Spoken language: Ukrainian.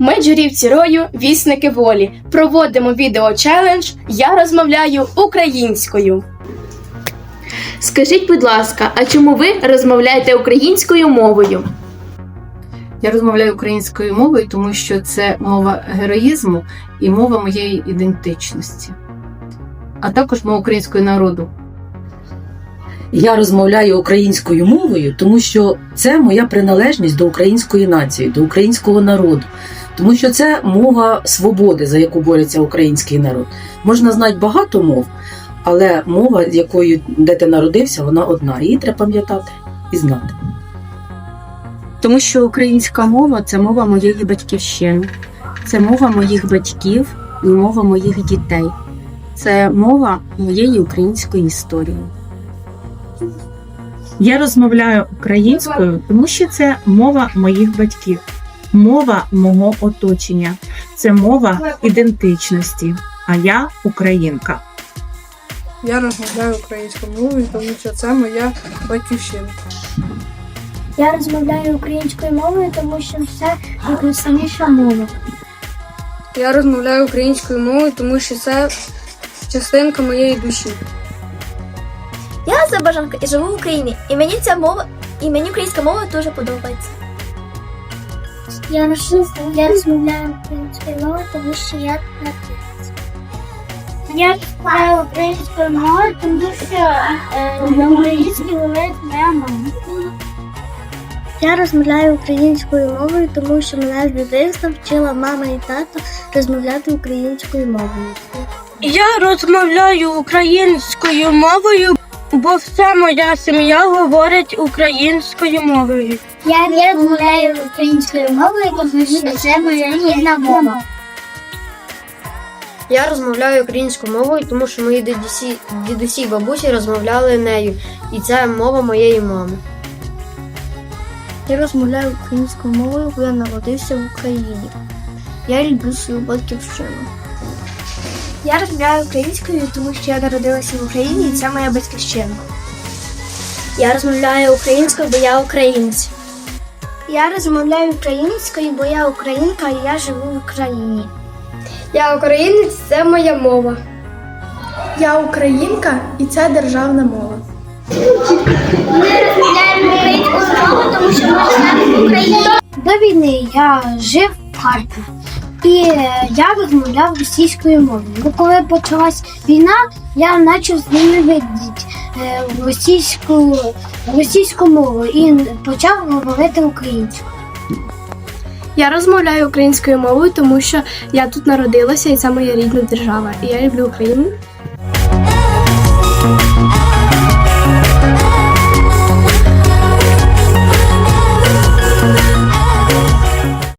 Журівці рою, вісники волі. Проводимо відео челендж. Я розмовляю українською. Скажіть, будь ласка, а чому ви розмовляєте українською мовою? Я розмовляю українською мовою, тому що це мова героїзму і мова моєї ідентичності, а також мова українського народу. Я розмовляю українською мовою, тому що це моя приналежність до української нації, до українського народу, тому що це мова свободи, за яку бореться український народ. Можна знати багато мов, але мова, якою де ти народився, вона одна. Її треба пам'ятати і знати. Тому що українська мова це мова моєї батьківщини, це мова моїх батьків і мова моїх дітей. Це мова моєї української історії. Я розмовляю українською, тому що це мова моїх батьків, мова мого оточення, це мова ідентичності. А я українка. Я розмовляю українською мовою, тому що це моя батьківщина. Я розмовляю українською мовою, тому що це найкрасивіша мова. Я розмовляю українською мовою, тому що це частинка моєї душі. Я Азербайджанка і живу в Україні, і мені ця мова, і мені українська мова дуже подобається. Я, роз- я розмовляю українською мовою, тому що я народилася. Я розмовляю українською мовою, тому що е, українською говорить моя мама. Я розмовляю українською мовою, тому що мене з дитинства вчила мама і тато розмовляти українською мовою. Я розмовляю українською мовою, бо вся моя сім'я говорить українською мовою. Я, розмовляю українською мовою, тому що це моя рідна мова. Я розмовляю українською мовою, тому що мої дідусі, дідусі і бабусі розмовляли нею, і це мова моєї мами. Я розмовляю українською мовою, бо я народився в Україні. Я люблю свою батьківщину. Я розмовляю українською, тому що я народилася в Україні і це моя батьківщина. Я розмовляю українською, бо я українець. Я розмовляю українською, бо я українка і я живу в Україні. Я українець, це моя мова. Я українка і це державна мова. Ми розмовляємо українською мовою, тому що ми живемо в Україні. До війни я жив в Харкові. І я розмовляв російською мовою. Бо коли почалась війна, я почав з ними видіти е, російську, російську мову і почав говорити українською. Я розмовляю українською мовою, тому що я тут народилася і це моя рідна держава. І я люблю Україну